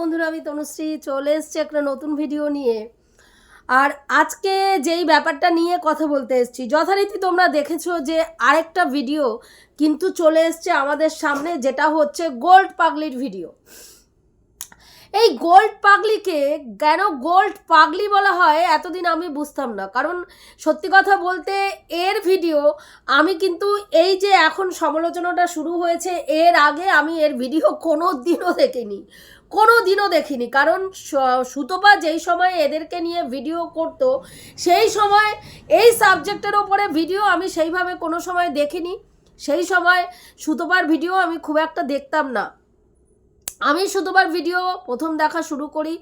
বন্ধুরা, আমি তনুশ্রী চলে এসছি একটা নতুন ভিডিও নিয়ে। আর আজকে যেই ব্যাপারটা নিয়ে কথা বলতে এসেছি, যথারীতি তোমরা দেখেছ যে আরেকটা ভিডিও কিন্তু চলে এসছে আমাদের সামনে, যেটা হচ্ছে গোল্ড পাগলির ভিডিও এই গোল্ড পাগলিকে কেন গোল্ড পাগলি বলা হয়, এতদিন আমি বুঝতাম না। কারণ সত্যি কথা বলতে, এর ভিডিও আমি কিন্তু এই যে এখন সমালোচনাটা শুরু হয়েছে, এর আগে আমি এর ভিডিও কোনো দিনও দেখিনি। কোনো দিনও দেখিনি। কারণ সুতপা যেই সময় এদেরকে নিয়ে ভিডিও করত, সেই সময় এই সাবজেক্টের ওপরে ভিডিও আমি সেইভাবে কোনো সময় দেখিনি। সেই সময় সুতপার ভিডিও আমি খুব একটা দেখতাম না। আমি শুধুবার ভিডিও প্রথম দেখা শুরু করি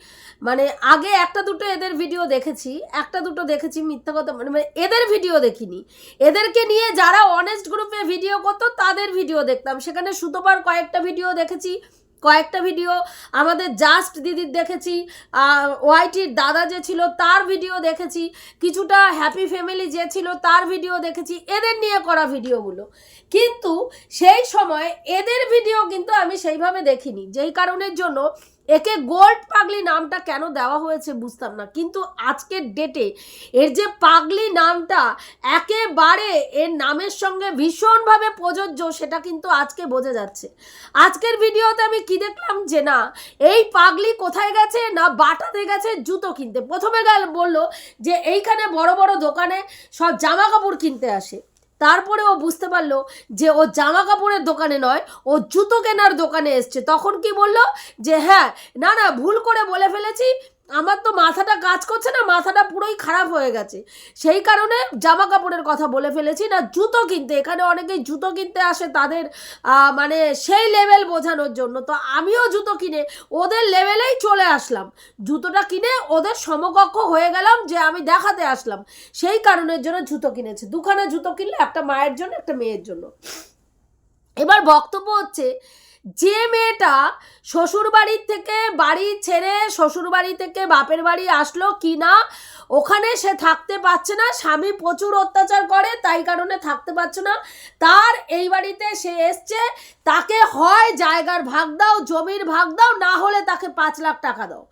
মানে আগে একটা দুটো এদের ভিডিও দেখেছি, একটা দুটো দেখেছি মিথ্যা কথা মানে মানে এদের ভিডিও দেখিনি। এদেরকে নিয়ে যারা অনেস্ট গ্রুপে ভিডিও করতো, তাদের ভিডিও দেখতাম। সেখানে সুতোপার কয়েকটা ভিডিও দেখেছি কয়েকটা ভিডিও আমাদের জাস্ট দিদির দেখেছি ওয়াইটির দাদা যে ছিল তার ভিডিও দেখেছি, কিছুটা হ্যাপি ফ্যামিলি যে ছিল তার ভিডিও দেখেছি, এদের নিয়ে করা ভিডিওগুলো কিন্তু সেই সময় এদের ভিডিও কিন্তু আমি সেইভাবে দেখিনি, যেই কারণের জন্য একে গোল্ড পাগলি নামটা কেন দেওয়া হয়েছে বুঝতাম না। কিন্তু আজকের ডেটে এর যে পাগলি নামটা একেবারে এর নামের সঙ্গে ভীষণভাবে প্রযোজ্য, সেটা কিন্তু আজকে বোঝা যাচ্ছে। আজকের ভিডিওতে আমি কি দেখলাম যে না, এই পাগলি কোথায় গেছে না বাটাতে গেছে জুতো কিনতে? প্রথমে গেল বলল যে এইখানে বড় বড় দোকানে সব জামা কাপড় কিনতে আসে। তারপরে ও বুঝতে পারল যে ও জামা কাপড়ের দোকানে নয়, ও জুতো কেনার দোকানে এসছে। তখন কি বলল? যে হ্যাঁ না না, ভুল করে বলে ফেলেছি আমার তো মাথাটা কাজ করছে না, মাথাটা পুরোই খারাপ হয়ে গেছে। সেই কারণে জামা কাপড়ের কথা বলে ফেলেছি না, জুতো কিনতে। এখানে অনেকেই জুতো কিনতে আসে তাদের মানে সেই লেভেল বোঝানোর জন্য। তো আমিও জুতো কিনে, ওদের লেভেলেই চলে আসলাম। জুতোটা কিনে ওদের সমকক্ষ হয়ে গেলাম যে আমি দেখাতে আসলাম। সেই কারণের জন্য জুতো কিনেছে। দুখানা জুতো কিনলে একটা মায়ের জন্য, একটা মেয়ের জন্য। এবার বক্তব্য হচ্ছে যে মেয়েটা শ্বশুর বাড়ির থেকে বাড়ি ছেড়ে শ্বশুর বাড়ি থেকে বাপের বাড়ি আসলো কি না ওখানে সে থাকতে পারছে না, স্বামী প্রচুর অত্যাচার করে, তাই কারণে থাকতে পারছে না। তার এই বাড়িতে সে এসছে, তাকে হয় জায়গার ভাগ দাও, জমির ভাগ দাও, না হলে তাকে পাঁচ লাখ টাকা দাও।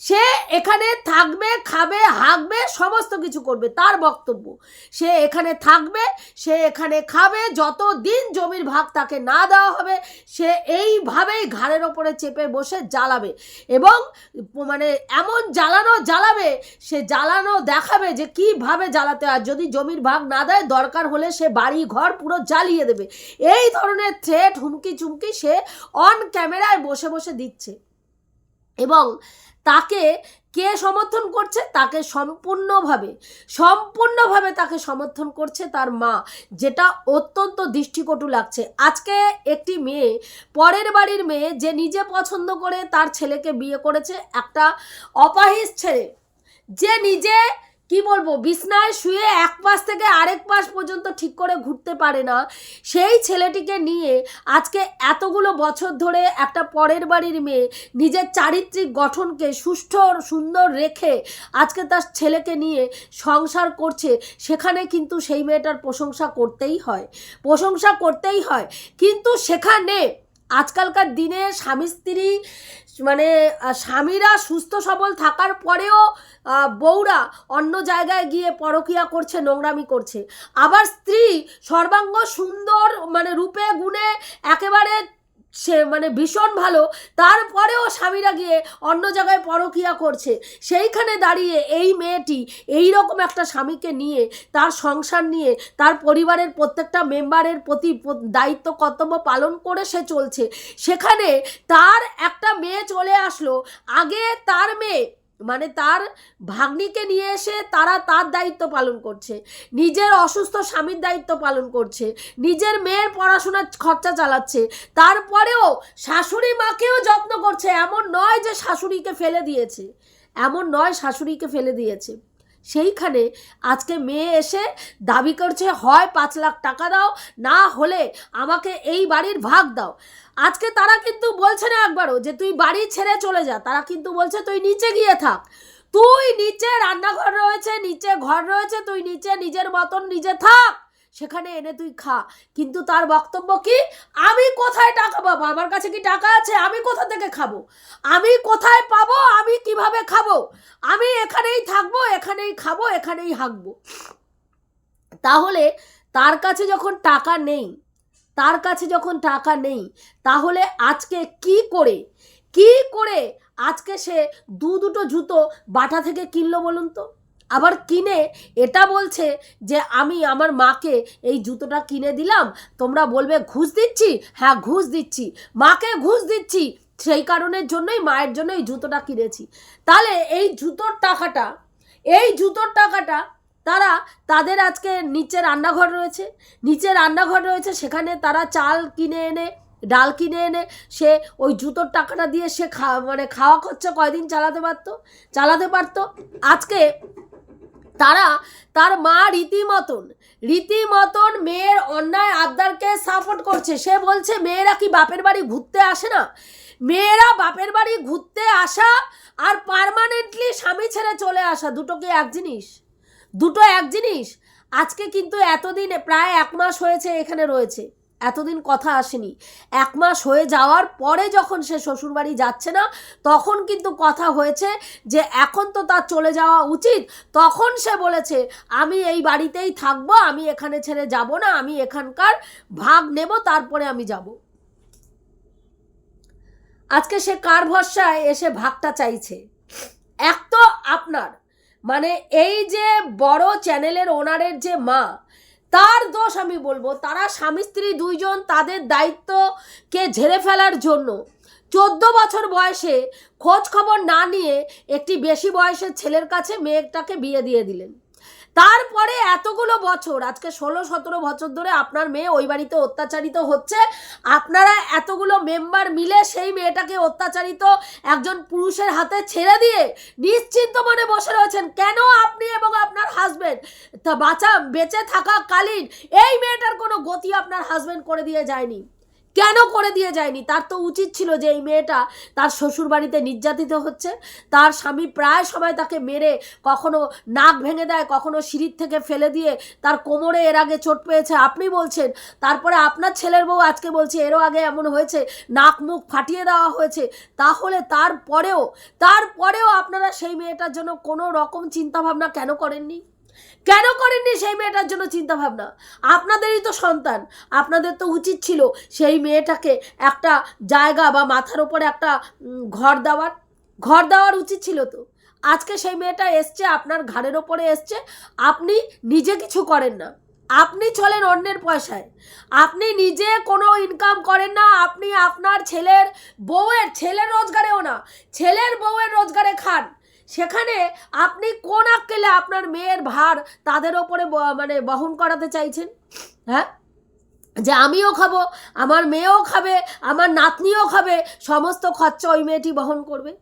সে এখানে থাকবে, খাবে, হাঁকবে, সমস্ত কিছু করবে, তার বক্তব্য। সে এখানে থাকবে, সে এখানে খাবে, যত দিন জমির ভাগ তাকে না দেওয়া হবে, সে এইভাবেই ঘাড়ের ওপরে চেপে বসে জ্বালাবে। এবং মানে এমন জ্বালানো জ্বালাবে, সে জ্বালানো দেখাবে যে কীভাবে জ্বালাতে হয়। যদি জমির ভাগ না দেয়, দরকার হলে সে বাড়ি ঘর পুরো জ্বালিয়ে দেবে। এই ধরনের থ্রেট হুমকি চুমকি সে অন ক্যামেরায় বসে বসে দিচ্ছে। এবং তাকে কে সমর্থন করছে? তাকে সম্পূর্ণভাবে সম্পূর্ণভাবে তাকে সমর্থন করছে তার মা, যেটা অত্যন্ত দৃষ্টিকটু লাগছে। আজকে একটি মেয়ে, পরের বাড়ির মেয়ে যে নিজে পছন্দ করে তার ছেলেকে বিয়ে করেছে, একটা অপাহিস ছেলে, যে নিজে কি বলব? বিছনায় শুয়ে এক পাশ থেকে আরেক পাশ পর্যন্ত ঠিক করে ঘুরতে পারে না। সেই ছেলেটিকে নিয়ে আজকে এতগুলো বছর ধরে একটা পরের বাড়ির মেয়ে নিজের চারিত্রিক গঠনকে সুষ্ঠ, সুন্দর রেখে আজকে তার ছেলেকে নিয়ে সংসার করছে। সেখানে কিন্তু সেই মেয়েটার প্রশংসা করতেই হয়। প্রশংসা করতেই হয়। কিন্তু সেখানে আজকালকার দিনে স্বামী স্ত্রী মানে স্বামীরা সুস্থ সবল থাকার পরেও বউরা অন্য জায়গায় গিয়ে পরকিয়া করছে, নোংরামি করছে। আবার স্ত্রী সর্বাঙ্গ সুন্দর মানে রূপে, গুণে একেবারে সে মানে ভীষণ ভালো। তারপরেও স্বামীরা গিয়ে অন্য জায়গায় পরকিয়া করছে। সেইখানে দাঁড়িয়ে এই মেয়েটি এই রকম একটা স্বামীকে নিয়ে, তার সংসার নিয়ে, তার পরিবারের প্রত্যেকটা মেম্বারের প্রতি দায়িত্ব, কর্তব্য পালন করে সে চলছে। সেখানে তার একটা মেয়ে চলে আসলো। আগে তার মেয়ে মানে তার ভাগ্নিকে নিয়ে এসে তারা তার দায়িত্ব পালন করছে। নিজের অসুস্থ স্বামীর দায়িত্ব পালন করছে। নিজের মেয়ের পড়াশোনার খরচা চালাচ্ছে। তারপরেও শাশুড়ি মাকেও যত্ন করছে। এমন নয় যে শাশুড়িকে ফেলে দিয়েছে। এমন নয় শাশুড়িকে ফেলে দিয়েছে। সেইখানে আজকে মেয়ে এসে দাবি করছে, হয় পাঁচ লাখ টাকা দাও, না হলে আমাকে এই বাড়ির ভাগ দাও। আজকে তারা কিন্তু বলছে না একবারও যে, তুই বাড়ি ছেড়ে চলে যা। তারা কিন্তু বলছে, তুই নিচে গিয়ে থাক। তুই নিচে রান্নাঘর রয়েছে, নিচে ঘর রয়েছে, তুই নিচে নিজের মতন নিজে থাক। সেখানে এনে তুই খা। কিন্তু তার বক্তব্য কি? আমি কোথায় টাকা পাবো? আমার কাছে কি টাকা আছে? আমি কোথা থেকে খাব? আমি কোথায় পাবো? আমি কীভাবে খাব? আমি এখানেই থাকব, এখানেই খাব, এখানেই হাঁকবো। তাহলে তার কাছে যখন টাকা নেই, তার কাছে যখন টাকা নেই, তাহলে আজকে কি করে? কি করে আজকে সে দু দুটো জুতো বাটা থেকে কিনলো বলুন তো? আবার কিনে, এটা বলছে যে আমি আমার মাকে এই জুতোটা কিনে দিলাম, তোমরা বলবে ঘুষ দিচ্ছি? হ্যাঁ ঘুষ দিচ্ছি। মাকে ঘুষ দিচ্ছি। সেই কারণের জন্যই, মায়ের জন্য এই জুতোটা কিনেছি। তাহলে এই জুতোর টাকাটা, এই জুতোর টাকাটা তারা তাদের আজকে নিচে রান্নাঘর রয়েছে। নিচে রান্নাঘর রয়েছে, সেখানে তারা চাল কিনে এনে, ডাল কিনে এনে, সে ওই জুতোর টাকাটা দিয়ে সে খা মানে খাওয়া খরচা কয়দিন চালাতে পারতো? চালাতে পারতো। আজকে তারা তার মা রীতিমতন রীতিমতন মেয়ের অন্যায় আবদারকে সাপোর্ট করছে। সে বলছে, মেয়েরা কি বাপের বাড়ি ঘুরতে আসে না? মেয়েরা বাপের বাড়ি ঘুরতে আসা আর পার্মানেন্টলি স্বামী ছেড়ে চলে আসা, দুটো কি এক জিনিস? দুটো এক জিনিস। আজকে কিন্তু এতদিন, প্রায় এক মাস হয়েছে এখানে রয়েছে। এতদিন কথা আসেনি। এক মাস হয়ে যাওয়ার পরে যখন সে শ্বশুরবাড়ি যাচ্ছে না, তখন কিন্তু কথা হয়েছে যে এখন তো তার চলে যাওয়া উচিত। তখন সে বলেছে, আমি এই বাড়িতেই থাকব, আমি এখানে ছেড়ে যাব না, আমি এখানকার ভাগ নেব, তারপরে আমি যাব। আজকে সে কার ভরসায় এসে ভাগটা চাইছে? এক তো আপনার মানে এই যে বড় চ্যানেলের ওনারের যে মা তার দোষ আমি বলব। তারা স্বামী, স্ত্রী দুইজন তাদের দায়িত্বকে ঝেড়ে ফেলার জন্য চোদ্দ বছর বয়সে খোঁজ খবর না নিয়ে একটি বেশি বয়সের ছেলের কাছে মেয়েটাকে বিয়ে দিয়ে দিলেন। তারপরে এতগুলো বছর, আজকে ষোলো, সতেরো বছর ধরে আপনার মেয়ে ওই বাড়িতে অত্যাচারিত হচ্ছে। আপনারা এতগুলো মেম্বার মিলে সেই মেয়েটাকে অত্যাচারিত একজন পুরুষের হাতে ছেড়ে দিয়ে নিশ্চিন্ত মনে বসে রয়েছেন। কেন আপনি এবং আপনার হাজবেন্ড তা বাঁচা, বেঁচে থাকাকালীন এই মেয়েটার কোনো গতি আপনার হাজবেন্ড করে দিয়ে যায়নি। কেন করে দিয়ে যায়নি? তার তো উচিত ছিল যে এই মেয়েটা তার শ্বশুর বাড়িতে নির্যাতিত হচ্ছে। তার স্বামী প্রায় সময় তাকে মেরে কখনো নাক ভেঙে দেয়, কখনো সিঁড়ির থেকে ফেলে দিয়ে তার কোমরে এর আগে চোট পেয়েছে। আপনি বলছেন, তারপরে আপনার ছেলের বউ আজকে বলছে, এরও আগে এমন হয়েছে, নাক মুখ ফাটিয়ে দেওয়া হয়েছে। তাহলে তারপরেও তারপরেও আপনারা সেই মেয়েটার জন্য কোনো রকম চিন্তাভাবনা কেন করেননি? কেন করেননি সেই মেয়েটার জন্য চিন্তা ভাবনা আপনাদেরই তো সন্তান। আপনাদের তো উচিত ছিল সেই মেয়েটাকে একটা জায়গা বা মাথার ওপরে একটা ঘর দেওয়ার। ঘর দেওয়ার উচিত ছিল তো। আজকে সেই মেয়েটা এসছে, আপনার ঘাড়ের ওপরে এসছে, আপনি নিজে কিছু করেন না। আপনি চলেন অন্যের পয়সায়। আপনি নিজে কোনো ইনকাম করেন না, আপনি আপনার ছেলের বউয়ের, ছেলের রোজগারেও না, ছেলের বউয়ের রোজগারে খান। সেখানে আপনি কোন আক্কেলে আপনার মেয়ের ভার তাদের ওপরে মানে বহন করাতে চাইছেন? হ্যাঁ? যে আমিও খাব, আমার মেয়েও খাবে, আমার নাতনিও খাবে, সমস্ত খরচা ওই মেয়েটি বহন করবে?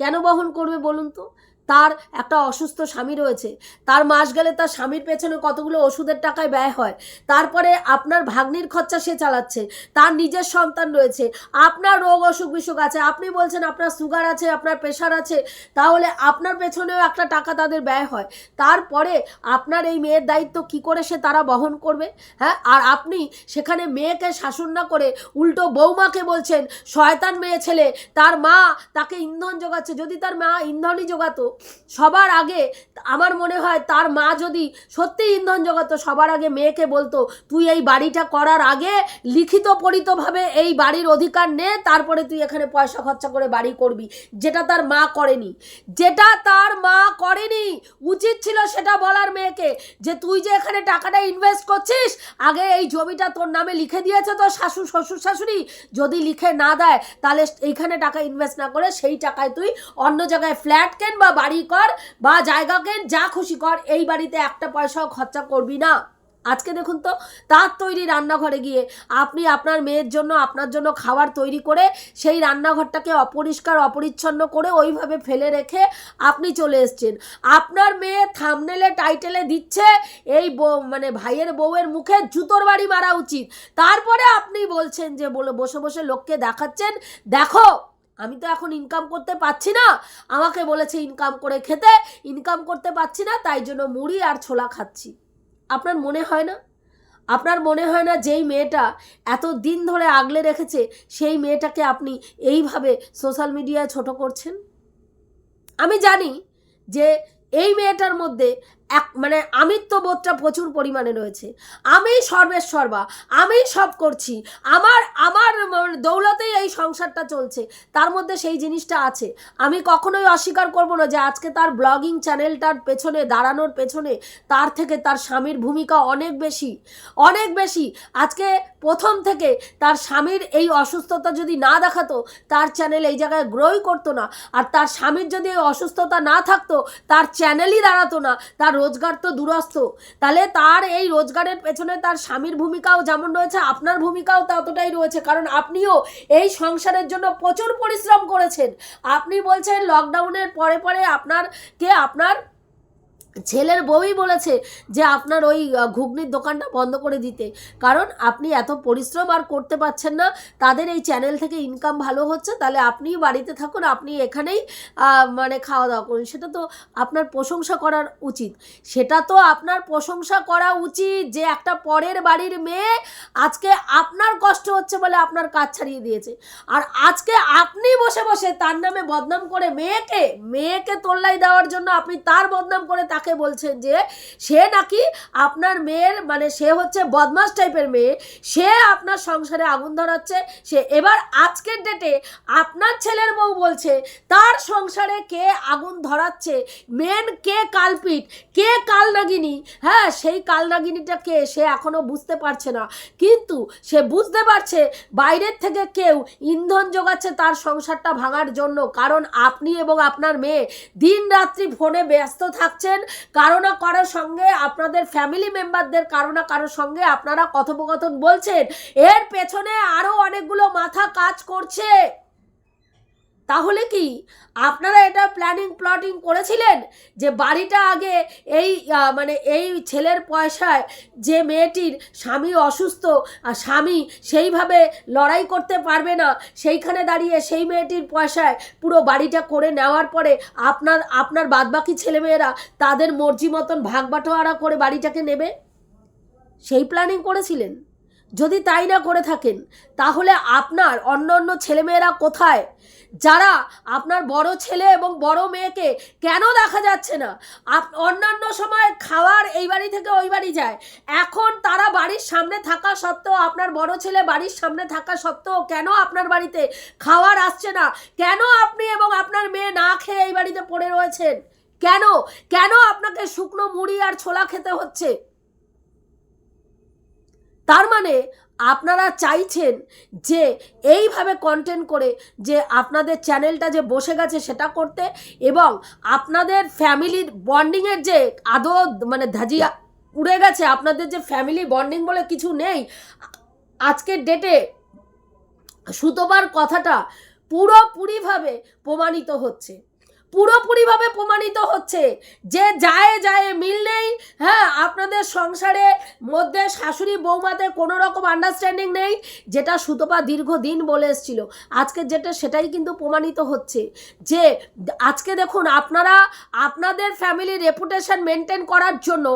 কেন বহন করবে বলুন তো? তার একটা অসুস্থ স্বামী রয়েছে। তার মাস গেলে তার স্বামীর পেছনে কতগুলো ওষুধের টাকায় ব্যয় হয়। তারপরে আপনার ভাগ্নির খরচা সে চালাচ্ছে। তার নিজের সন্তান রয়েছে। আপনার রোগ অসুখ বিসুখ আছে। আপনি বলছেন আপনার সুগার আছে, আপনার প্রেশার আছে। তাহলে আপনার পেছনেও একটা টাকা তাদের ব্যয় হয়। তারপরে আপনার এই মেয়ের দায়িত্ব কি করে সে তারা বহন করবে? হ্যাঁ আর আপনি সেখানে মেয়েকে শাসন না করে উল্টো বৌমাকে বলছেন, শয়তান মেয়ে ছেলে, তার মা তাকে ইন্ধন যোগাচ্ছে। যদি তার মা ইন্ধনই যোগাতো সবার আগে আমার মনে হয় তার মা যদি সত্যি ইন্ধন জোগাতো, সবার আগে মেয়েকে বলতো, তুই এই বাড়িটা করার আগে লিখিত পরিতভাবে এই বাড়ির অধিকার নে, তারপরে তুই এখানে পয়সা খরচা করে বাড়ি করবি। যেটা তার মা করেনি। যেটা তার মা করেনি, উচিত ছিল সেটা বলার মেয়েকে যে, তুই যে এখানে টাকাটা ইনভেস্ট করছিস, আগে এই জমিটা তোর নামে লিখে দিয়েছে তোর শাশু, শ্বশুর, শাশুড়ি। যদি লিখে না দেয়, তাহলে এইখানে টাকা ইনভেস্ট না করে সেই টাকায় তুই অন্য জায়গায় ফ্ল্যাট কেন বা কর বা জায়গা কেন, যা খুশি কর, এই বাড়িতে একটা পয়সাও খরচা করবি না। আজকে দেখুন তো, তার তৈরি রান্নাঘরে গিয়ে আপনি আপনার মেয়ের জন্য, আপনার জন্য খাবার তৈরি করে সেই রান্নাঘরটাকে অপরিষ্কার, অপরিচ্ছন্ন করে ওইভাবে ফেলে রেখে আপনি চলে এসছেন। আপনার মেয়ে থামনেলে টাইটেলে দিচ্ছে এই মানে ভাইয়ের বউয়ের মুখে জুতোর বাড়ি মারা উচিত। তারপরে আপনি বলছেন যে বলে, বসে বসে লোককে দেখাচ্ছেন, দেখো আমি তো এখন ইনকাম করতে পারছি না। আমাকে বলেছে ইনকাম করে খেতে ইনকাম করতে পারছি না, তাই জন্য মুড়ি আর ছোলা খাচ্ছি। আপনার মনে হয় না? আপনার মনে হয় না যেই মেয়েটা এত দিন ধরে আগলে রেখেছে, সেই মেয়েটাকে আপনি এইভাবে সোশ্যাল মিডিয়ায় ছোট করছেন? আমি জানি যে এই মেয়েটার মধ্যে এক মানে আমিত্ব বোধটা প্রচুর পরিমাণে রয়েছে। আমি সর্বেশ্বর্বা আমি সব করছি, আমার আমার দৌলতেই এই সংসারটা চলছে, তার মধ্যে সেই জিনিসটা আছে। আমি কখনোই অস্বীকার করব না যে আজকে তার ব্লগিং চ্যানেলটার পেছনে, দাঁড়ানোর পেছনে, তার থেকে তার স্বামীর ভূমিকা অনেক বেশি অনেক বেশি। আজকে প্রথম থেকে তার স্বামীর এই অসুস্থতা যদি না দেখাতো, তার চ্যানেল এই জায়গায় গ্রোই করতো না। আর তার স্বামীর যদি এই অসুস্থতা না থাকতো, তার চ্যানেলই দাঁড়াতো না, তার রোজগার তো দূরস্থ তাহলে তার এই রোজগারের পেছনে তার স্বামীর ভূমিকাও যেমন রয়েছে, আপনার ভূমিকাও ততটাই রয়েছে। কারণ আপনিও এই সংসারের জন্য প্রচুর পরিশ্রম করেছেন। আপনি বলছেন লকডাউনের পরে পরে আপনার কে? আপনার ছেলের বউই বলেছে যে আপনার ওই ঘুগনির দোকানটা বন্ধ করে দিতে। কারণ আপনি এত পরিশ্রম আর করতে পারছেন না, তাদের এই চ্যানেল থেকে ইনকাম ভালো হচ্ছে, তাহলে আপনিই বাড়িতে থাকুন, আপনি এখানেই মানে খাওয়া দাওয়া করুন। সেটা তো আপনার প্রশংসা করার উচিত। সেটা তো আপনার প্রশংসা করা উচিত যে একটা পরের বাড়ির মেয়ে আজকে আপনার কষ্ট হচ্ছে বলে আপনার কাজ ছাড়িয়ে দিয়েছে। আর আজকে আপনি বসে বসে তার নামে বদনাম করে মেয়েকে মেয়েকে তোল্লাই দেওয়ার জন্য আপনি তার বদনাম করে তাকে বলছেন যে, সে নাকি আপনার মেয়ের মানে সে হচ্ছে বদমাস টাইপের মেয়ে, সে আপনার সংসারে আগুন ধরাচ্ছে, সে এবার আজকের ডেটে আপনার ছেলের বউ বলছে, তার সংসারে কে আগুন ধরাচ্ছে? মেন কে কালপিট কে কালনাগিনী? হ্যাঁ সেই কালনাগিনীটা কে? সে এখনও বুঝতে পারছে না। কিন্তু সে বুঝতে পারছে বাইরের থেকে কেউ ইন্ধন যোগাচ্ছে তার সংসারটা ভাঙার জন্য। কারণ আপনি এবং আপনার মেয়ে দিন রাত্রি ফোনে ব্যস্ত থাকছেন কারও না কারোর সঙ্গে, আপনাদের ফ্যামিলি মেম্বারদের কারও না কারোর সঙ্গে আপনারা কথোপকথন বলছেন। এর পেছনে আরও অনেকগুলো মাথা কাজ করছে। তাহলে কি আপনারা এটা প্ল্যানিং প্লটিং করেছিলেন যে বাড়িটা আগে এই মানে এই ছেলের পয়সায় যে মেয়েটির স্বামী অসুস্থ আর স্বামী সেইভাবে লড়াই করতে পারবে না, সেইখানে দাঁড়িয়ে সেই মেয়েটির পয়সায় পুরো বাড়িটা করে নেওয়ার পরে আপনার আপনার বাদবাকি ছেলেমেয়েরা তাদের মর্জি মতন ভাগ বাটোয়ারা করে বাড়িটাকে নেবে? সেই প্ল্যানিং করেছিলেন? যদি তাই না করে থাকেন, তাহলে আপনার অন্য অন্য ছেলেমেয়েরা কোথায়? যারা আপনার বড় ছেলে এবং বড় মেয়েকে কেন দেখা যাচ্ছে না? আপ- অন্যান্য সময় খাওয়ার এই বাড়ি থেকে ওই বাড়ি যায়। এখন তারা বাড়ির সামনে থাকা সত্ত্বেও আপনার বড় ছেলে বাড়ির সামনে থাকা সত্ত্বেও কেন আপনার বাড়িতে খাওয়ার আসছে না? কেন আপনি এবং আপনার মেয়ে না খেয়ে এই বাড়িতে পড়ে রয়েছেন? কেন? কেন আপনাকে শুকনো মুড়ি আর ছোলা খেতে হচ্ছে? তার মানে আপনারা চাইছেন যে এইভাবে কন্টেন্ট করে যে আপনাদের চ্যানেলটা যে বসে গেছে সেটা করতে এবং আপনাদের ফ্যামিলির বন্ডিংয়ের যে আদৌ মানে ধাজিয়া উড়ে গেছে, আপনাদের যে ফ্যামিলি বন্ডিং বলে কিছু নেই, আজকের ডেটে সুতোবার কথাটা পুরোপুরিভাবে প্রমাণিত হচ্ছে। পুরোপুরিভাবে প্রমাণিত হচ্ছে যে যায় যায়, মিল নেই। হ্যাঁ আপনাদের সংসারে মধ্যে শাশুড়ি বৌমাতে কোনো রকম আন্ডারস্ট্যান্ডিং নেই, যেটা সুতপা দীর্ঘদিন বলে এসেছিল। আজকে যেটা, সেটাই কিন্তু প্রমাণিত হচ্ছে যে আজকে দেখুন, আপনারা আপনাদের ফ্যামিলি রেপুটেশন মেনটেন করার জন্য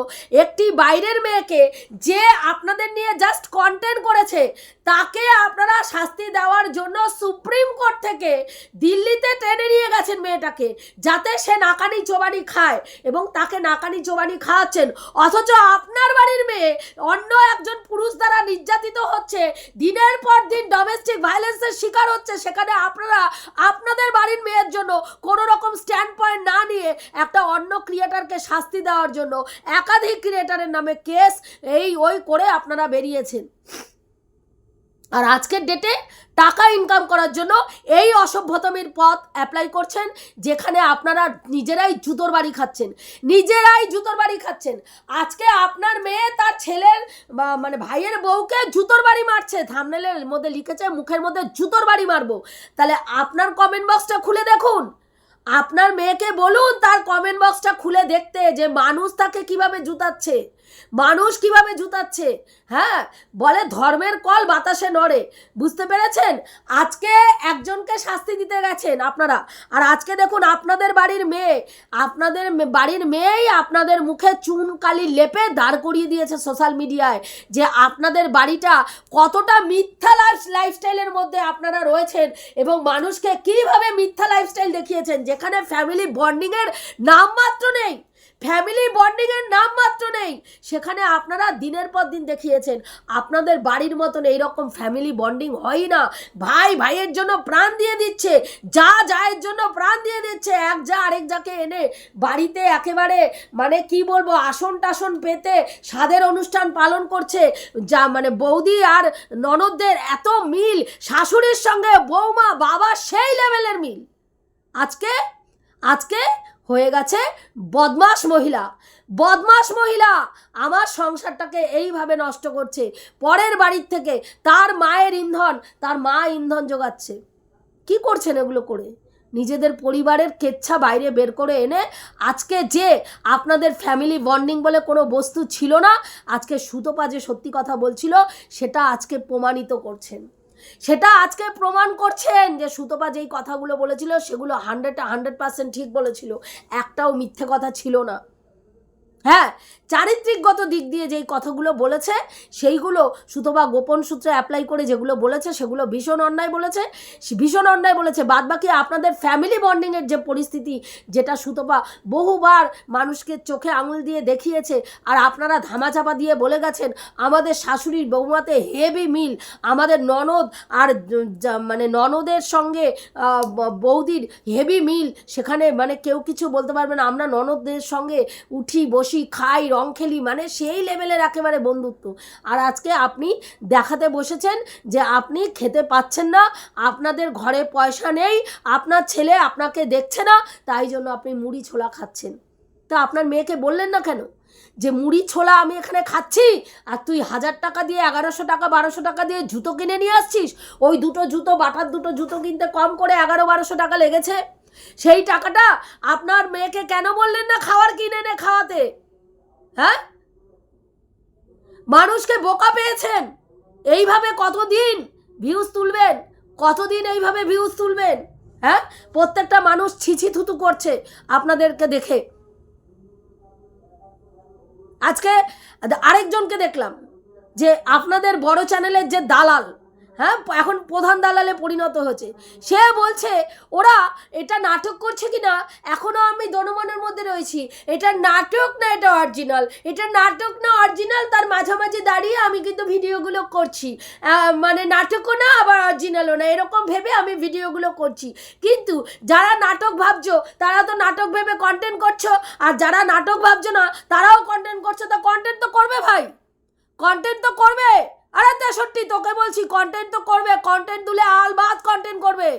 একটি বাইরের মেয়েকে যে আপনাদের নিয়ে জাস্ট কন্টেন্ট করেছে, তাকে আপনারা শাস্তি দেওয়ার জন্য সুপ্রিম কোর্ট থেকে দিল্লিতে টেনে নিয়ে গেছেন মেয়েটাকে। যাতে সে নাকানি চোবানি খায় এবং তাকে নাকানি চোবানি খাওয়াচ্ছেন। অথচ আপনার বাড়ির মেয়ে অন্য একজন পুরুষ দ্বারা নির্যাতিত হচ্ছে। দিনের পর দিন ডোমেস্টিক ভায়োলেন্সের শিকার হচ্ছে। সেখানে আপনারা, আপনাদের বাড়ির মেয়ের জন্য কোনো রকম স্ট্যান্ড পয়েন্ট না নিয়ে একটা অন্য ক্রিয়েটারকে শাস্তি দেওয়ার জন্য একাধিক ক্রিয়েটারের নামে কেস এই ওই করে আপনারা বেরিয়েছেন। আর আজকের ডেটে টাকা ইনকাম করার জন্য এই অসভ্যতমের পথ অ্যাপ্লাই করছেন, যেখানে আপনারা নিজেরাই জুতোর বাড়ি খাচ্ছেন, নিজেরাই জুতোর বাড়ি খাচ্ছেন। আজকে আপনার মেয়ে তার ছেলের মানে ভাইয়ের বউকে জুতোর বাড়ি মারছে থামনেলের মধ্যে লিখেছে, মুখের মধ্যে জুতোর বাড়ি মারবো। তাহলে আপনার কমেন্ট বক্সটা খুলে দেখুন। আপনার মেয়েকে বলুন তার কমেন্ট বক্সটা খুলে দেখতে যে মানুষ তাকে কীভাবে জুতাচ্ছে। মানুষ কীভাবে জুতাচ্ছে? হ্যাঁ বলে ধর্মের কল বাতাসে নড়ে। বুঝতে পেরেছেন? আজকে একজনকে শাস্তি দিতে গেছেন আপনারা। আর আজকে দেখুন আপনাদের বাড়ির মেয়ে, আপনাদের বাড়ির মেয়েই আপনাদের মুখে চুন, কালি লেপে দাঁড় করিয়ে দিয়েছে সোশ্যাল মিডিয়ায় যে আপনাদের বাড়িটা কতটা মিথ্যা লাইফ লাইফস্টাইলের মধ্যে আপনারা রয়েছেন এবং মানুষকে কীভাবে মিথ্যা লাইফস্টাইল দেখিয়েছেন, যেখানে ফ্যামিলি বন্ডিংয়ের নামমাত্র নেই। ফ্যামিলি বন্ডিং এর নাম মাত্র নেই। সেখানে আপনারা দিনের পর দিন দেখিয়েছেন, আপনাদের বাড়ির মতন এইরকম ফ্যামিলি বন্ডিং হয় না। ভাই, ভাইয়ের জন্য প্রাণ দিয়ে দিচ্ছে, যা যায়ের জন্য প্রাণ দিয়ে দিচ্ছে, এক যা আরেক যাকে এনে বাড়িতে একেবারে মানে কি বলব, আসন টাসন পেতে স্বাদের অনুষ্ঠান পালন করছে। যা মানে বৌদি আর ননদদের এত মিল, শাশুড়ির সঙ্গে বৌমা, বাবা সেই লেভেলের মিল। আজকে আজকে হয়ে গেছে বদমাস মহিলা। বদমাস মহিলা! আমার সংসারটাকে এইভাবে নষ্ট করছে। পরের বাড়ির থেকে তার মায়ের ইন্ধন, তার মা ইন্ধন যোগাচ্ছে। কি করছেন এগুলো করে? নিজেদের পরিবারের কেচ্ছা বাইরে বের করে এনে আজকে যে আপনাদের ফ্যামিলি বন্ডিং বলে কোনো বস্তু ছিল না, আজকে সুতপা যে সত্যি কথা বলছিল, সেটা আজকে প্রমাণিত করছেন। সেটা আজকে প্রমাণ করছেন যে সুতপা যেই কথাগুলো বলেছিল সেগুলো হান্ড্রেড হান্ড্রেড পার্সেন্ট ঠিক বলেছিল। একটাও মিথ্যে কথা ছিল না। হ্যাঁ চারিত্রিকগত দিক দিয়ে যেই কথাগুলো বলেছে, সেইগুলো সুতবা গোপন সূত্রে অ্যাপ্লাই করে যেগুলো বলেছে, সেগুলো ভীষণ অন্যায় বলেছে। ভীষণ অন্যায় বলেছে। বাদ বাকি আপনাদের ফ্যামিলি বন্ডিংয়ের যে পরিস্থিতি, যেটা সুতপা বহুবার মানুষকে চোখে আঙুল দিয়ে দেখিয়েছে, আর আপনারা ধামাচাপা দিয়ে বলে গেছেন, আমাদের শাশুড়ির বৌমাতে হেভি মিল আমাদের ননদ আর মানে ননদের সঙ্গে বৌদির হেভি মিল সেখানে মানে কেউ কিছু বলতে পারবে না। আমরা ননদদের সঙ্গে উঠি বসি খাই, রং খেলি মানে সেই লেভেলের একেবারে বন্ধুত্ব। আর আজকে আপনি দেখাতে বসেছেন যে আপনি খেতে পাচ্ছেন না, আপনাদের ঘরে পয়সা নেই, আপনার ছেলে আপনাকে দেখছে না, তাই জন্য আপনি মুড়ি ছোলা খাচ্ছেন। তা আপনার মেয়েকে বললেন না কেন? যে মুড়ি ছোলা আমি এখানে খাচ্ছি, আর তুই হাজার টাকা দিয়ে, এগারোশো টাকা, বারোশো টাকা দিয়ে জুতো কিনে নিয়ে আসছিস? ওই দুটো জুতো, বাটার দুটো জুতো কিনতে কম করে এগারো, বারোশো টাকা লেগেছে। সেই টাকাটা আপনার মেয়েকে কেন বললেন না খাওয়ার কিনে এনে খাওয়াতে? হ্যাঁ? মানুষকে বোকা পেয়েছেন। এইভাবে কতদিন ভিউজ তুলবেন? কতদিন এইভাবে ভিউজ তুলবেন? হ্যাঁ? প্রত্যেকটা মানুষ ছিছি থুতু করছে আপনাদেরকে দেখে। আজকে আরেকজনকে দেখলাম যে আপনাদের বড় চ্যানেলের যে দালাল হ্যাঁ এখন প্রধান দালালে পরিণত হয়েছে। সে বলছে, ওরা এটা নাটক করছে কি না এখনও আমি দনমনের মধ্যে রয়েছি। এটা নাটক না এটা অরিজিনাল এটা নাটক না অরিজিনাল তার মাঝামাঝি দাঁড়িয়ে আমি কিন্তু ভিডিওগুলো করছি। মানে নাটকও না, আবার অরিজিনালও না। এরকম ভেবে আমি ভিডিওগুলো করছি। কিন্তু যারা নাটক ভাবছ, তারা তো নাটক ভেবে কন্টেন্ট করছ। আর যারা নাটক ভাবছ না, তারাও কন্টেন্ট করছ। তো কন্টেন্ট তো করবে ভাই। কন্টেন্ট তো করবে। আরে তেষট্টি তোকে বলছি কন্টেন্ট তো করবে কন্টেন্ট তুলে আলবাদ কন্টেন্ট করবে।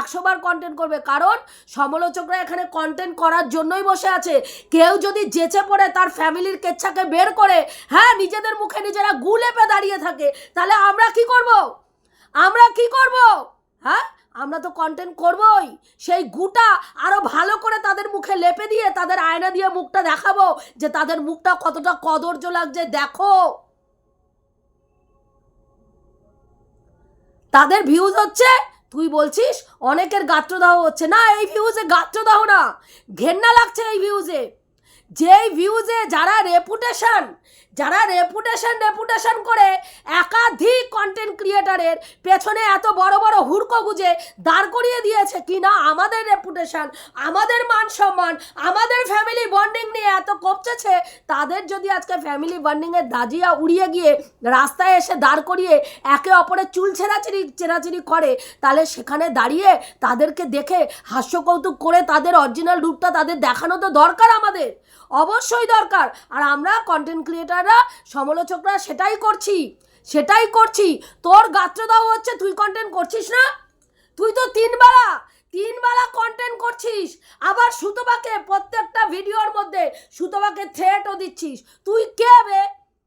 একশো বার কন্টেন্ট করবে, কারণ সমালোচকরা এখানে কন্টেন্ট করার জন্যই বসে আছে। কেউ যদি যেচে পড়ে, তার ফ্যামিলির কেচ্ছাকে বের করে হ্যাঁ নিজেদের মুখে নিজেরা গুলেপে দাঁড়িয়ে থাকে, তাহলে আমরা কি করব? আমরা কি করব? হ্যাঁ আমরা তো কন্টেন্ট করবই। সেই গুটা আরও ভালো করে তাদের মুখে লেপে দিয়ে, তাদের আয়না দিয়ে মুখটা দেখাবো, যে তাদের মুখটা কতটা কদর্য লাগছে, দেখো। তাদের ভিউজ হচ্ছে, তুই বলছিস, অনেকের গাত্রদাহ হচ্ছে। না, এই ভিউজে গাত্রদাহ না। ঘেন্না লাগছে এই ভিউজে যেই ভিউজে যারা রেপুটেশন যারা রেপুটেশন রেপুটেশন করে একাধিক কন্টেন্ট ক্রিয়েটারের পেছনে এত বড় বড় হুড়কো গুজে দাঁড় করিয়ে দিয়েছে কি না আমাদের রেপুটেশন আমাদের মান সম্মান, আমাদের ফ্যামিলি বন্ডিং নিয়ে এত কপচেছে, তাদের যদি আজকে ফ্যামিলি বন্ডিংয়ের দাজিয়া উড়িয়ে গিয়ে রাস্তায় এসে দাঁড় করিয়ে একে অপরের চুল ছেঁড়াচিড়ি চেরাচিরি করে, তাহলে সেখানে দাঁড়িয়ে তাদেরকে দেখে হাস্য কৌতুক করে তাদের অরিজিনাল রূপটা তাদের দেখানো তো দরকার আমাদের। অবশ্যই দরকার। আর আমরা কন্টেন্ট ক্রিয়েটাররা সমালোচকরা সেটাই করছি সেটাই করছি। তোর গাত্রদাহ হচ্ছে তুই কন্টেন্ট করছিস না? তুই তো তিনবেলা তিনবেলা কন্টেন্ট করছিস। আবার সুতোবাকে প্রত্যেকটা ভিডিওর মধ্যে সুতোবাকে থ্রেটও দিচ্ছিস। তুই কে বে?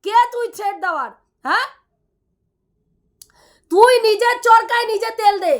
কে তুই থ্রেট দেওয়ার? হ্যাঁ? তুই নিজের চরকায় নিজে তেল দে।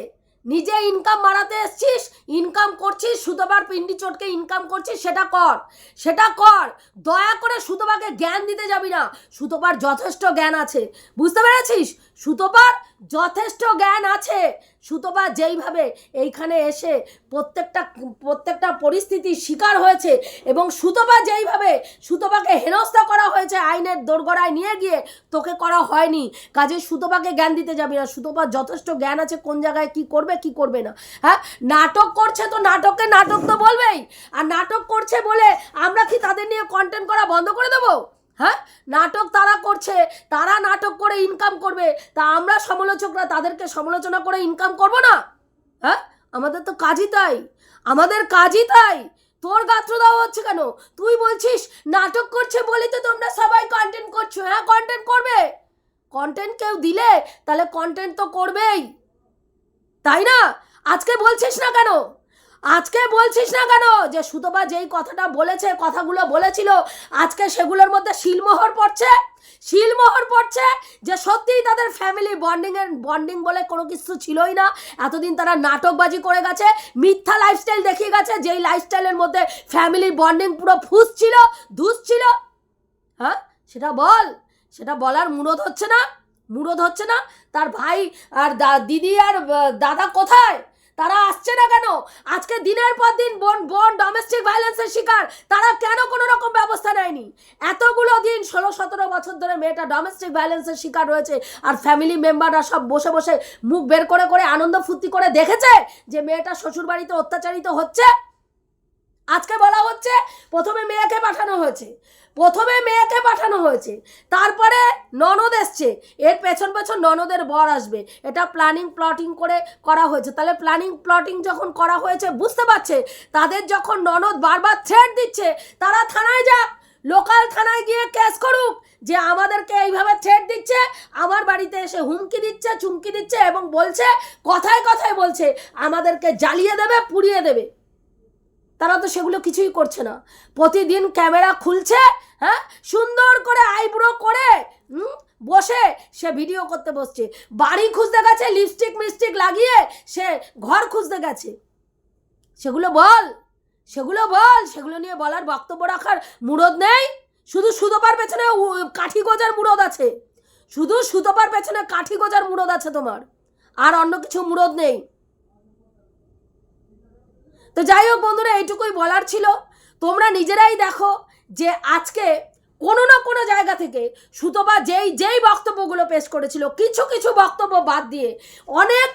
নিজে ইনকাম বাড়াতে এসছিস ইনকাম করছিস, সুতোবার পিন্ডি চটকে ইনকাম করছিস, সেটা কর। সেটা কর। দয়া করে সুতবাকে জ্ঞান দিতে যাবি না। সুতবার যথেষ্ট জ্ঞান আছে। বুঝতে পেরেছিস? সুতোপার যথেষ্ট জ্ঞান আছে। সুতোপা যেইভাবে এইখানে এসে প্রত্যেকটা প্রত্যেকটা পরিস্থিতির শিকার হয়েছে এবং সুতোপা যেইভাবে সুতোপাকে হেনস্থা করা হয়েছে আইনের দোরগড়ায় নিয়ে গিয়ে তোকে করা হয়নি, কাজে সুতোপাকে জ্ঞান দিতে যাবি না। সুতোপার যথেষ্ট জ্ঞান আছে কোন জায়গায় কি করবে কি করবে না। হ্যাঁ? নাটক করছে তো নাটককে নাটক তো বলবেই। আর নাটক করছে বলে আমরা কি তাদের নিয়ে কন্টেন্ট করা বন্ধ করে দেবো? হ্যাঁ? নাটক তারা করছে, তারা নাটক করে ইনকাম করবে। তা আমরা সমালোচকরা তাদেরকে সমালোচনা করে ইনকাম করব না? হ্যাঁ? আমাদের তো কাজই তাই। আমাদের কাজই তাই। তোর গাত্র দেওয়া হচ্ছে কেন? তুই বলছিস নাটক করছে বলে তো তোমরা সবাই কন্টেন্ট করছ। হ্যাঁ কন্টেন্ট করবে। কন্টেন্ট কেউ দিলে, তাহলে কন্টেন্ট তো করবেই। তাই না? আজকে বলছিস না কেন? আজকে বলছিস না কেন যে সুতপা যেই কথাটা বলেছে, কথাগুলো বলেছিল, আজকে সেগুলোর মধ্যে শিলমোহর পড়ছে? শিলমোহর পড়ছে যে সত্যিই তাদের ফ্যামিলি বন্ডিং এর বন্ডিং বলে কোনো কিছু ছিলই না। এতদিন তারা নাটকবাজি করে গেছে, মিথ্যা লাইফস্টাইল দেখিয়ে গেছে, যেই লাইফস্টাইলের মধ্যে ফ্যামিলি বন্ডিং পুরো ফুস ছিল, ধুস ছিল। হ্যাঁ? সেটা বল। সেটা বলার মুরদ হচ্ছে না? মুরদ হচ্ছে না? তার ভাই আর দিদি আর দাদা কোথায়? তারা আসছে না কেন? আজকে দিনের পর দিন বোন বোন ডোমেস্টিক ভায়োলেন্সের শিকার, তারা কেন কোনো রকম ব্যবস্থা নেয়নি? এতগুলো দিন ষোলো, সতেরো বছর ধরে মেয়েটা ডোমেস্টিক ভায়োলেন্সের শিকার রয়েছে আর ফ্যামিলি মেম্বাররা সব বসে বসে মুখ বের করে করে আনন্দ ফুর্তি করে দেখেছে যে মেয়েটা শ্বশুর বাড়িতে অত্যাচারিত হচ্ছে? আজকে বলা হচ্ছে প্রথমে মেয়েকে পাঠানো হয়েছে। প্রথমে মেয়েকে পাঠানো হয়েছে, তারপরে ননদ এসছে, এর পেছন পেছন ননদের বর আসবে। এটা প্ল্যানিং প্লটিং করে করা হয়েছে। তাহলে প্ল্যানিং প্লটিং যখন করা হয়েছে, বুঝতে পারছে, তাদের যখন ননদ বারবার থ্রেট দিচ্ছে, তারা থানায় যাক লোকাল থানায় গিয়ে কেস করুক যে আমাদেরকে এইভাবে থ্রেট দিচ্ছে। আমার বাড়িতে এসে হুমকি দিচ্ছে, চুমকি দিচ্ছে এবং বলছে, কথায় কথায় বলছে, আমাদেরকে জ্বালিয়ে দেবে, পুড়িয়ে দেবে। তারা তো সেগুলো কিছুই করছে না। প্রতিদিন ক্যামেরা খুলছে হ্যাঁ সুন্দর করে আইব্রো করে বসে সে ভিডিও করতে বসছে। বাড়ি খুঁজতে গেছে লিপস্টিক মিস্টিক লাগিয়ে সে ঘর খুঁজতে গেছে। সেগুলো বল সেগুলো বল, সেগুলো নিয়ে বলার বক্তব্য রাখার মুরদ নেই। শুধু সুতোপার পেছনে কাঠি গোজার মুরদ আছে। শুধু সুতোপার পেছনে কাঠি গোজার মুরদ আছে তোমার। আর অন্য কিছু মুরদ নেই। তো যাই হোক বন্ধুরা, এইটুকুই বলার ছিল। তোমরা নিজেরাই দেখো যে আজকে কোনো না কোনো জায়গা থেকে সুতপা যেই যেই বক্তব্যগুলো পেশ করেছিল, কিছু কিছু বক্তব্য বাদ দিয়ে অনেক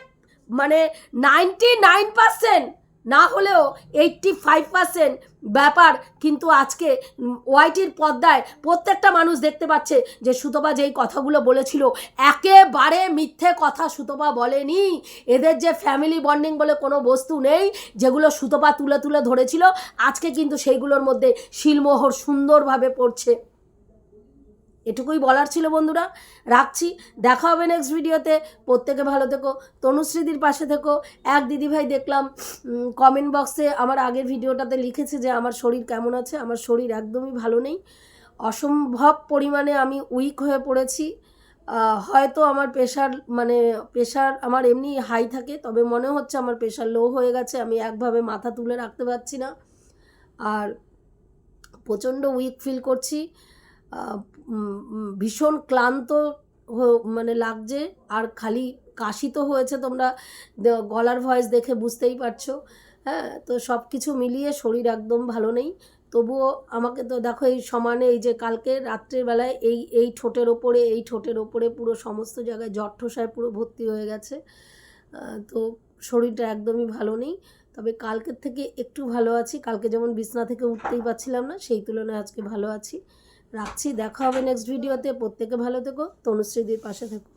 মানে নাইনটি নাইন পার্সেন্ট না হলেও এইটটি ফাইভ পার্সেন্ট ব্যাপার কিন্তু আজকে ওয়াইটির পর্দায় প্রত্যেকটা মানুষ দেখতে পাচ্ছে যে সুতপা যেই কথাগুলো বলেছিল, একেবারে মিথ্যে কথা সুতপা বলেনি। এদের যে ফ্যামিলি বন্ডিং বলে কোনো বস্তু নেই, যেগুলো সুতপা তুলে তুলে ধরেছিল, আজকে কিন্তু সেইগুলোর মধ্যে শিলমোহর সুন্দরভাবে পড়ছে। এটুকুই বলার ছিল বন্ধুরা, রাখছি, দেখা হবে নেক্সট ভিডিওতে প্রত্যেকে ভালো থেকো, তনুশ্রীদির পাশে থেকো। এক দিদিভাই দেখলাম কমেন্ট বক্সে আমার আগের ভিডিওটাতে লিখেছে যে আমার শরীর কেমন আছে, আমার শরীর একদমই ভালো নেই। অসম্ভব পরিমাণে আমি উইক হয়ে পড়েছি। হয়তো আমার প্রেশার মানে প্রেশার আমার এমনি হাই থাকে, তবে মনে হচ্ছে আমার প্রেশার লো হয়ে গেছে, আমি একভাবে মাথা তুলে রাখতে পারছি না। আর প্রচণ্ড উইক ফিল করছি। ভীষণ ক্লান্ত মানে লাগছে। আর খালি কাশি তো হয়েছে, তোমরা গলার ভয়েস দেখে বুঝতেই পারছ। হ্যাঁ তো সব কিছু মিলিয়ে শরীর একদম ভালো নেই। তবুও আমাকে তো দেখো, এই সমানে এই যে কালকে রাত্রের বেলায় এই এই ঠোঁটের ওপরে, এই ঠোঁটের ওপরে পুরো সমস্ত জায়গায় জ্বর ঠোসায় পুরো ভর্তি হয়ে গেছে। তো শরীরটা একদমই ভালো নেই। তবে কালকের থেকে একটু ভালো আছি। কালকে যেমন বিছনা থেকে উঠতেই পারছিলাম না, সেই তুলনায় আজকে ভালো আছি। রাখছি দেখা হবে নেক্সট ভিডিওতে প্রত্যেকে ভালো থেকো তনুশ্রীদির পাশে থেকো।